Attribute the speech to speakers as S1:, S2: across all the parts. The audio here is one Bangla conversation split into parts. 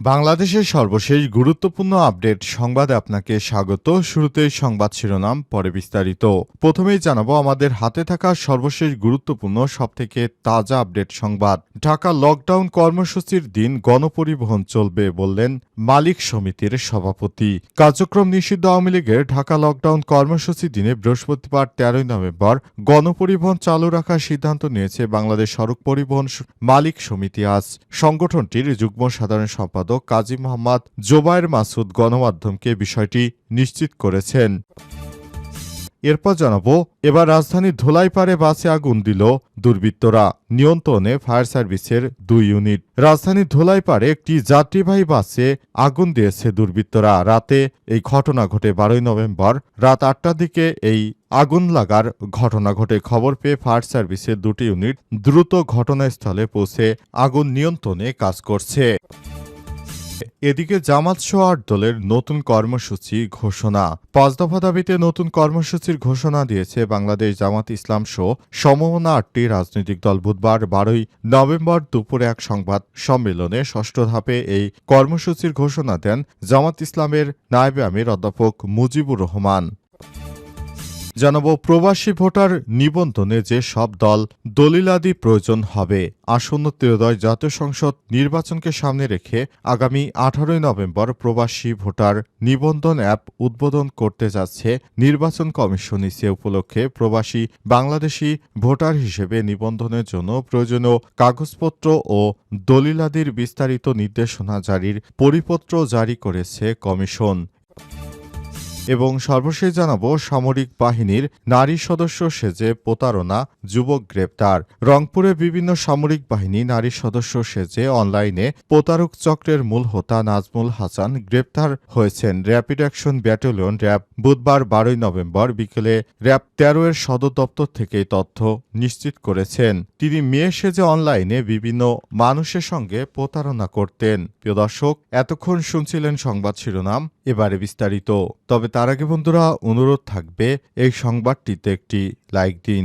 S1: বাংলাদেশের সর্বশেষ গুরুত্বপূর্ণ আপডেট সংবাদে আপনাকে স্বাগত। শুরুতে সংবাদ শিরোনাম, পরে বিস্তারিত। প্রথমেই জানাব, আমাদের হাতে থাকা সর্বশেষ গুরুত্বপূর্ণ, সবথেকে তাজা আপডেট সংবাদ। ঢাকা লকডাউন কর্মসূচির দিন গণপরিবহন চলবে বললেন মালিক সমিতির সভাপতি। কার্যক্রম নিষিদ্ধ আওয়ামী লীগের ঢাকা লকডাউন কর্মসূচি দিনে বৃহস্পতিবার তেরোই নভেম্বর গণপরিবহন চালু রাখার সিদ্ধান্ত নিয়েছে বাংলাদেশ সড়ক পরিবহন মালিক সমিতি আজ। সংগঠনটির যুগ্ম সাধারণ সম্পাদক কাজী মোহাম্মদ জোবায়ের মাসুদ গণমাধ্যমকে বিষয়টি নিশ্চিত করেছেন। এরপর জানাব, এবার রাজধানীর ধোলাইপাড়ে বাসে আগুন দিল দুর্বৃত্তরা। নিয়ন্ত্রণে ফায়ার সার্ভিসের দুই ইউনিট। রাজধানীর ধোলাইপাড়ে একটি যাত্রীবাহী বাসে আগুন দিয়েছে দুর্বৃত্তরা। রাতে এই ঘটনা ঘটে বারোই নভেম্বর রাত আটটার দিকে এই আগুন লাগার ঘটনা ঘটে। খবর পেয়ে ফায়ার সার্ভিসের দুটি ইউনিট দ্রুত ঘটনাস্থলে পৌঁছে আগুন নিয়ন্ত্রণে কাজ করছে। এদিকে জামাত সহ আট দলের নতুন কর্মসূচি ঘোষণা। পাঁচ দফা দাবিতে নতুন কর্মসূচির ঘোষণা দিয়েছে বাংলাদেশ জামাত ইসলাম সহ সমমনা আটটি রাজনৈতিক দল। বুধবার বারোই নভেম্বর দুপুরে এক সংবাদ সম্মেলনে ষষ্ঠ ধাপে এই কর্মসূচির ঘোষণা দেন জামাত ইসলামের নায়েবে আমির অধ্যাপক মুজিবুর রহমান। জানাব প্রবাসী ভোটার নিবন্ধনে যে সব দল দলিলাদি প্রয়োজন হবে। আসন্ন ত্রয়োদশ জাতীয় সংসদ নির্বাচনকে সামনে রেখে আগামী আঠারোই নভেম্বর প্রবাসী ভোটার নিবন্ধন অ্যাপ উদ্বোধন করতে যাচ্ছে নির্বাচন কমিশন। সে উপলক্ষে প্রবাসী বাংলাদেশি ভোটার হিসেবে নিবন্ধনের জন্য প্রয়োজনীয় কাগজপত্র ও দলিলাদির বিস্তারিত নির্দেশনা জারির পরিপত্র জারি করেছে কমিশন। এবং সর্বশেষ জানাব সামরিক বাহিনীর নারী সদস্য সেজে প্রতারণা, যুবক গ্রেপ্তার। রংপুরে বিভিন্ন সামরিক বাহিনী নারী সদস্য সেজে অনলাইনে প্রতারক চক্রের মূল হোতা নাজমুল হাসান গ্রেপ্তার হয়েছেন। র্যাপিড অ্যাকশন ব্যাটালিয়ন র্যাব বুধবার বারোই নভেম্বর বিকেলে র্যাব তেরো এর সদর দপ্তর থেকে তথ্য নিশ্চিত করেছেন। তিনি মেয়ে সেজে অনলাইনে বিভিন্ন মানুষের সঙ্গে প্রতারণা করতেন। প্রিয় দর্শক, এতক্ষণ শুনছিলেন সংবাদ শিরোনাম, এবারে বিস্তারিত। তবে তার আগে বন্ধুরা অনুরোধ থাকবে এই সংবাদটিতে একটি লাইক দিন।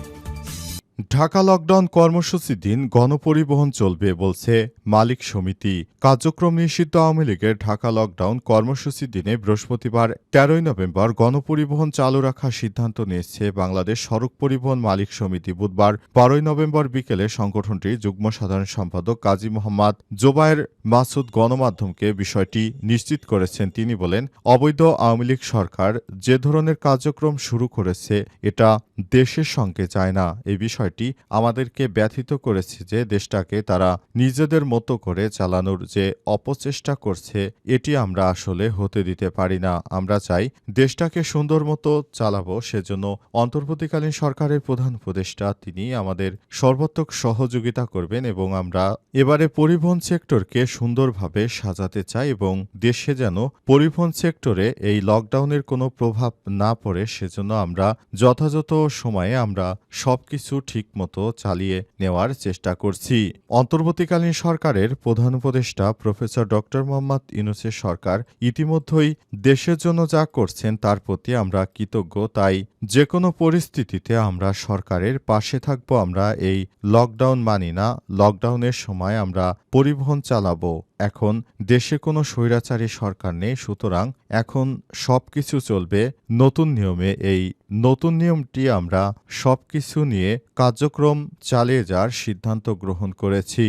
S1: ঢাকা লকডাউন কর্মসূচি দিন গণপরিবহন চলবে বলছে মালিক সমিতি। কার্যক্রম নিষিদ্ধ আওয়ামী লীগের ঢাকা লকডাউন কর্মসূচি দিনে বৃহস্পতিবার তেরোই নভেম্বর গণপরিবহন চালু রাখার সিদ্ধান্ত নিয়েছে বাংলাদেশ সড়ক পরিবহন মালিক সমিতি। বুধবার বারোই নভেম্বর বিকেলে সংগঠনটির যুগ্ম সাধারণ সম্পাদক কাজী মোহাম্মদ জোবায়ের মাসুদ গণমাধ্যমকে বিষয়টি নিশ্চিত করেছেন। তিনি বলেন, অবৈধ আওয়ামী লীগ সরকার যে ধরনের কার্যক্রম শুরু করেছে, এটা দেশের সঙ্গে যায় না। এই বিষয়টি আমাদেরকে ব্যথিত করেছে যে দেশটাকে তারা নিজেদের মতো করে চালানোর যে অপচেষ্টা করছে, এটি আমরা আসলে হতে দিতে পারি না। আমরা চাই দেশটাকে সুন্দর মতো চালাবো, সেজন্য অন্তর্বর্তীকালীন সরকারের প্রধান উপদেষ্টা তিনি আমাদের সর্বাত্মক সহযোগিতা করবেন এবং আমরা এবারে পরিবহন সেক্টরকে সুন্দরভাবে সাজাতে চাই এবং দেশে যেন পরিবহন সেক্টরে এই লকডাউনের কোনো প্রভাব না পড়ে, সেজন্য আমরা যথাযথ সময়ে আমরা সবকিছু ঠিকমতো চালিয়ে নেওয়ার চেষ্টা করছি। অন্তর্বর্তীকালীন সরকারের প্রধান উপদেষ্টা প্রফেসর ডক্টর মোহাম্মদ ইউনুসের সরকার ইতিমধ্যেই দেশের জন্য যা করছেন তার প্রতি আমরা কৃতজ্ঞ। তাই যে কোনো পরিস্থিতিতে আমরা সরকারের পাশে থাকব, আমরা এই লকডাউন মানি না। লকডাউনের সময় আমরা পরিবহন চালাবো। এখন দেশে কোনো স্বৈরাচারী সরকার নেই, সুতরাং এখন সব কিছু চলবে নতুন নিয়মে। এই নতুন নিয়মটি আমরা সব কিছু নিয়ে কার্যক্রম চালিয়ে যাওয়ার সিদ্ধান্ত গ্রহণ করেছি।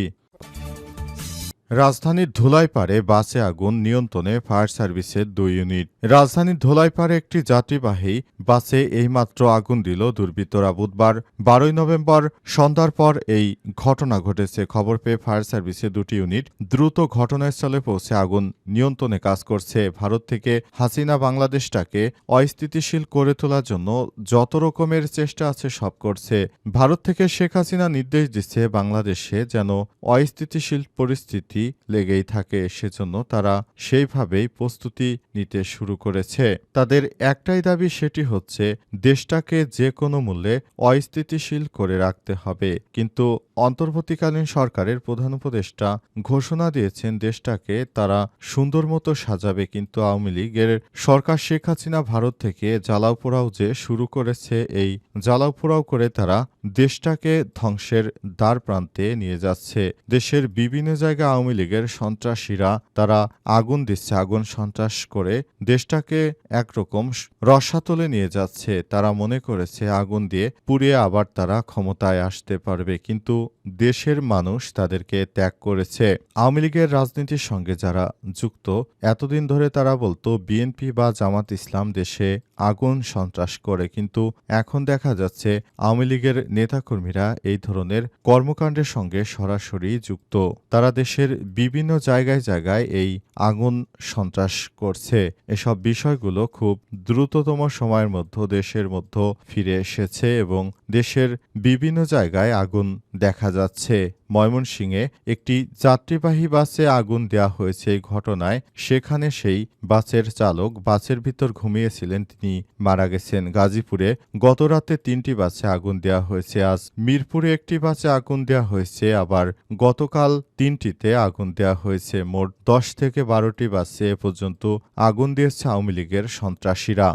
S1: রাজধানীর ধুলাইপাড়ে বাসে আগুন নিয়ন্ত্রণে ফায়ার সার্ভিসের দুই ইউনিট। রাজধানীর ধুলাইপাড়ে একটি যাত্রীবাহী বাসে এইমাত্র আগুন দিল দুর্বৃত্তরা বুধবার, বারোই নভেম্বর সন্ধ্যার পর এই ঘটনা ঘটেছে। খবর পেয়ে ফায়ার সার্ভিসের দুটি ইউনিট দ্রুত ঘটনাস্থলে পৌঁছে আগুন নিয়ন্ত্রণে কাজ করছে। ভারত থেকে হাসিনা বাংলাদেশটাকে অস্থিতিশীল করে তোলার জন্য যত রকমের চেষ্টা আছে সব করছে। ভারত থেকে শেখ হাসিনা নির্দেশ দিচ্ছে বাংলাদেশে যেন অস্থিতিশীল পরিস্থিতি লেগেই থাকে, সেজন্য তারা সেইভাবেই প্রস্তুতি নিতে শুরু করেছে। তাদের একটাই দাবি সেটি হচ্ছে, দেশটাকে যে কোনো মূল্যে অস্থিতিশীল করে রাখতে হবে। কিন্তু অন্তর্বর্তীকালীন সরকারের প্রধান উপদেষ্টা ঘোষণা দিয়েছেন, দেশটাকে তারা সুন্দর মতো সাজাবে। কিন্তু আওয়ামী লীগের সরকার শেখ হাসিনা ভারত থেকে জ্বালাও পোড়াও যে শুরু করেছে, এই জ্বালাও পোড়াও করে তারা দেশটাকে ধ্বংসের দ্বার প্রান্তে নিয়ে যাচ্ছে। দেশের বিভিন্ন জায়গায় আওয়ামী লীগের সন্ত্রাসীরা তারা আগুন দিচ্ছে, আগুন সন্ত্রাস করে দেশটাকে একরকম রসাতলে নিয়ে যাচ্ছে। তারা মনে করেছে আগুন দিয়ে পুড়িয়ে আবার তারা ক্ষমতায় আসতে পারবে, কিন্তু দেশের মানুষ তাদেরকে ত্যাগ করেছে। আওয়ামী লীগের রাজনীতির সঙ্গে যারা যুক্ত, এতদিন ধরে তারা বলতো, বিএনপি বা জামাত ইসলাম দেশে আগুন সন্ত্রাস করে, কিন্তু এখন দেখা যাচ্ছে আওয়ামী লীগের নেতাকর্মীরা এই ধরনের কর্মকাণ্ডের সঙ্গে সরাসরি যুক্ত। তারা দেশের বিভিন্ন জায়গায় জায়গায় এই আগুন সন্ত্রাস করছে। এসব বিষয়গুলো খুব দ্রুততম সময়ের মধ্যে দেশের মধ্যে ফিরে এসেছে এবং দেশের বিভিন্ন জায়গায় আগুন দেখা যাচ্ছে। ময়মনসিংহে একটি যাত্রীবাহী বাসে আগুন দেওয়া হয়েছে এই ঘটনায়। সেখানে সেই বাসের চালক বাসের ভিতর ঘুমিয়েছিলেন, তিনি মারা গেছেন। গাজীপুরে গতরাতে তিনটি বাসে আগুন দেওয়া হয়েছে। আজ মিরপুরে একটি বাসে আগুন দেওয়া হয়েছে, আবার গতকাল তিনটিতে আগুন দেওয়া হয়েছে। মোট দশ থেকে বারোটি বাসে এ পর্যন্ত আগুন দিয়েছে আওয়ামী লীগের সন্ত্রাসীরা।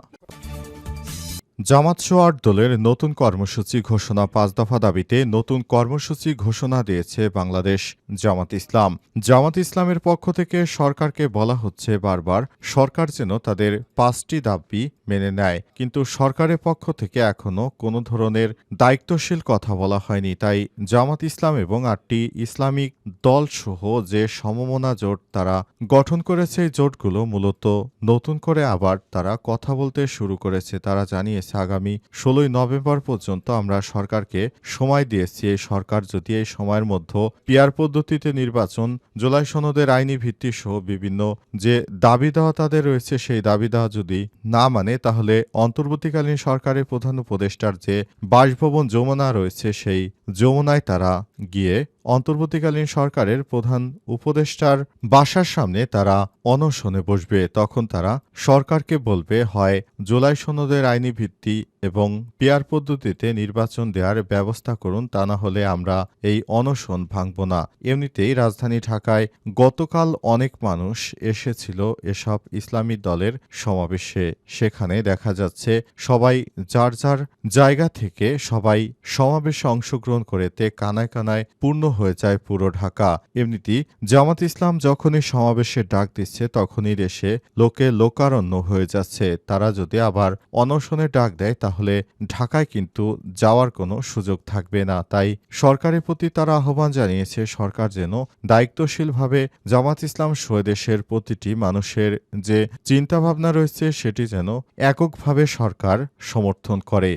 S1: জামাত সোয়ার দলের নতুন কর্মসূচি ঘোষণা পাঁচ দফা দাবিতে নতুন কর্মসূচি ঘোষণা দিয়েছে বাংলাদেশ জামাত ইসলাম। জামাত ইসলামের পক্ষ থেকে সরকারকে বলা হচ্ছে বারবার, সরকার যেন তাদের পাঁচটি দাবি মেনে নেয়। কিন্তু সরকারের পক্ষ থেকে এখনও কোনো ধরনের দায়িত্বশীল কথা বলা হয়নি। তাই জামাত ইসলাম এবং আটটি ইসলামিক দলসহ যে সমমনা জোট তারা গঠন করেছে জোটগুলো মূলত নতুন করে আবার তারা কথা বলতে শুরু করেছে। তারা জানিয়েছে আগামী ষোলোই নভেম্বর পর্যন্ত আমরা সরকারকে সময় দিয়েছি। এই সরকার যদি এই সময়ের মধ্যে পিয়ার পদ্ধতিতে নির্বাচন, জুলাই সনদের আইনি ভিত্তি সহ বিভিন্ন যে দাবি দেওয়া তাদের রয়েছে, সেই দাবি দেওয়া যদি না মানে তাহলে অন্তর্বর্তীকালীন সরকারের প্রধান উপদেষ্টার যে বাসভবন যমুনা রয়েছে, সেই যমুনায় তারা গিয়ে অন্তর্বর্তীকালীন সরকারের প্রধান উপদেষ্টার বাসার সামনে তারা অনশনে বসবে। তখন তারা সরকারকে বলবে, হয়, জুলাই সনদের আইনি ভিত্তি এবং পেয়ার পদ্ধতিতে নির্বাচন দেওয়ার ব্যবস্থা করুন, তা না হলে আমরা এই অনশন ভাঙব না। এমনিতেই রাজধানী ঢাকায় গতকাল অনেক মানুষ এসেছিল এসব ইসলামী দলের সমাবেশে। সেখানে দেখা যাচ্ছে, সবাই যার যার জায়গা থেকে সবাই সমাবেশে অংশগ্রহণ করেতে কানায় কানায় পূর্ণ হয়ে যায় পুরো ঢাকা। এমনিতেই জামাত ইসলাম যখনই সমাবেশে ডাক দিচ্ছে, তখনই দেশে লোকে লোকারণ্য হয়ে যাচ্ছে। তারা যদি আবার অনশনে ডাক দেয় তাহলে ঢাকায় কিন্তু যাওয়ার কোনো সুযোগ থাকবে না। তাই সরকারের প্রতি তারা আহ্বান জানিয়েছে, সরকার যেন দায়িত্বশীলভাবে জামাত ইসলাম সোয়েদেশের প্রতিটি মানুষের যে চিন্তাভাবনা রয়েছে, সেটি যেন এককভাবে সরকার সমর্থন করে।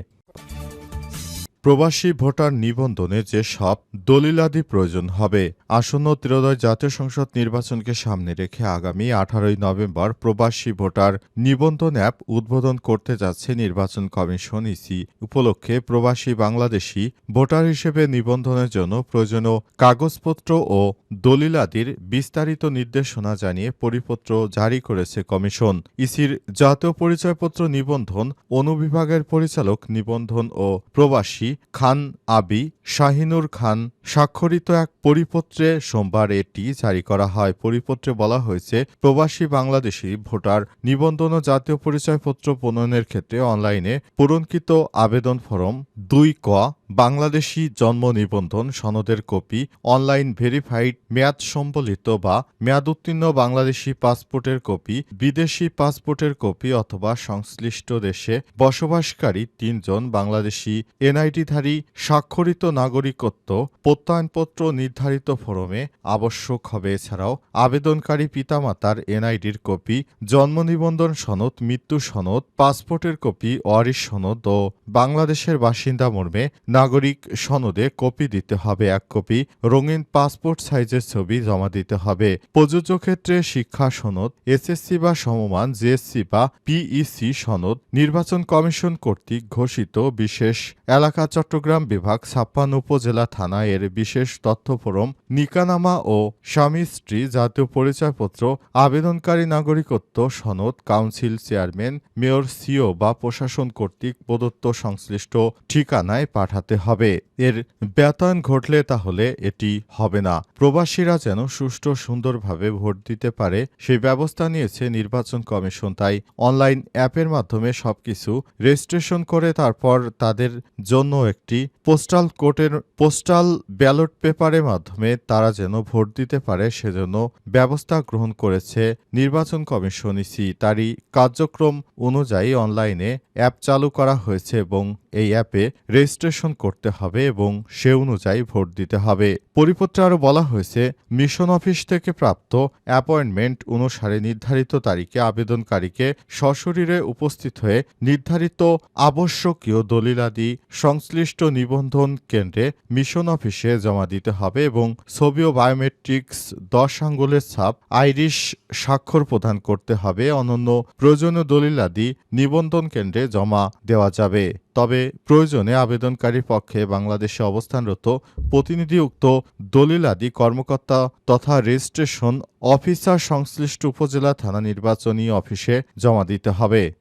S1: প্রবাসী ভোটার নিবন্ধনে যে সব দলিলাদি প্রয়োজন হবে, আসন্ন ত্রয়োদশ জাতীয় সংসদ নির্বাচনকে সামনে রেখে আগামী আঠারোই নভেম্বর প্রবাসী ভোটার নিবন্ধন অ্যাপ উদ্বোধন করতে যাচ্ছে নির্বাচন কমিশন ইসি। উপলক্ষে প্রবাসী বাংলাদেশি ভোটার হিসেবে নিবন্ধনের জন্য প্রয়োজনীয় কাগজপত্র ও দলিলাদির বিস্তারিত নির্দেশনা জানিয়ে পরিপত্র জারি করেছে কমিশন। ইসির জাতীয় পরিচয়পত্র নিবন্ধন অনুবিভাগের পরিচালক নিবন্ধন ও প্রবাসী খান আবি শাহিনুর খান স্বাক্ষরিত এক পরিপত্রে সোমবার এটি জারি করা হয়। পরিপত্রে বলা হয়েছে, প্রবাসী বাংলাদেশি ভোটার নিবন্ধন ও জাতীয় পরিচয়পত্র প্রণয়নের ক্ষেত্রে অনলাইনে পূরণকৃত আবেদন ফরম দুই ক বাংলাদেশি জন্ম নিবন্ধন সনদের কপি, অনলাইন ভেরিফাইড মেয়াদ সম্বলিত বা মেয়াদ উত্তীর্ণ বাংলাদেশি পাসপোর্টের কপি, বিদেশি পাসপোর্টের কপি অথবা সংশ্লিষ্ট দেশে বসবাসকারী তিনজন বাংলাদেশি এনআইডি আইডিধারী স্বাক্ষরিত নাগরিকত্ব প্রত্যয়নপত্র নির্ধারিত ফরমে আবশ্যক হবে। এছাড়াও আবেদনকারী পিতামাতার এনআইডির কপি, জন্ম নিবন্ধন সনদ, মৃত্যু সনদ, পাসপোর্টের কপি, ওয়ারিশ সনদ ও বাংলাদেশের বাসিন্দা মর্মে নাগরিক সনদে কপি দিতে হবে। এক কপি রঙিন পাসপোর্ট সাইজের ছবি জমা দিতে হবে। প্রযোজ্য ক্ষেত্রে শিক্ষা সনদ, এসএসসি বা সমমান, জেএসসি বা পিইসি সনদ, নির্বাচন কমিশন কর্তৃক ঘোষিত বিশেষ এলাকা চট্টগ্রাম বিভাগ ছাপ্পান্ন উপজেলা থানা এর বিশেষ তথ্য ফোরম নিকানামা ও স্বামী স্ত্রী জাতীয় পরিচয়পত্র, আবেদনকারী নাগরিকত্ব সনদ, কাউন্সিল চেয়ারম্যান, মেয়র, সিও বা প্রশাসন কর্তৃক প্রদত্ত সংশ্লিষ্ট ঠিকানায় পাঠাতে হবে। এর ব্যতয়ন ঘটলে তাহলে এটি হবে না। প্রবাসীরা যেন সুষ্ঠু সুন্দরভাবে ভোট দিতে পারে, সেই ব্যবস্থা নিয়েছে নির্বাচন কমিশন। তাই অনলাইন অ্যাপের মাধ্যমে সবকিছু রেজিস্ট্রেশন করে তারপর তাদের জন্য একটি পোস্টাল কোর্টের পোস্টাল ব্যালট পেপারের মাধ্যমে তারা যেন ভোট দিতে পারে সেজন্য ব্যবস্থা গ্রহণ করেছে নির্বাচন কমিশন ইসি। তারই কার্যক্রম অনুযায়ী অনলাইনে অ্যাপ চালু করা হয়েছে এবং এই অ্যাপে রেজিস্ট্রেশন করতে হবে এবং সে অনুযায়ী ভোট দিতে হবে। পরিপত্রে আরও বলা হয়েছে, মিশন অফিস থেকে প্রাপ্ত অ্যাপয়েন্টমেন্ট অনুসারে নির্ধারিত তারিখে আবেদনকারীকে সশরীরে উপস্থিত হয়ে নির্ধারিত আবশ্যকীয় দলিলাদি সংশ্লিষ্ট নিবন্ধন কেন্দ্রে মিশন অফিসে জমা দিতে হবে এবং ছবি ও বায়োমেট্রিক্স দশ আঙ্গুলের ছাপ, আইরিশ স্বাক্ষর প্রদান করতে হবে। অনন্য প্রয়োজনীয় দলিলাদি নিবন্ধন কেন্দ্রে জমা দেওয়া যাবে। তবে প্রয়োজনে আবেদনকারীর পক্ষে বাংলাদেশে অবস্থানরত প্রতিনিধি উক্ত দলিলাদি কর্মকর্তা তথা রেজিস্ট্রেশন অফিসার সংশ্লিষ্ট উপজেলা থানা নির্বাচনী অফিসে জমা দিতে হবে।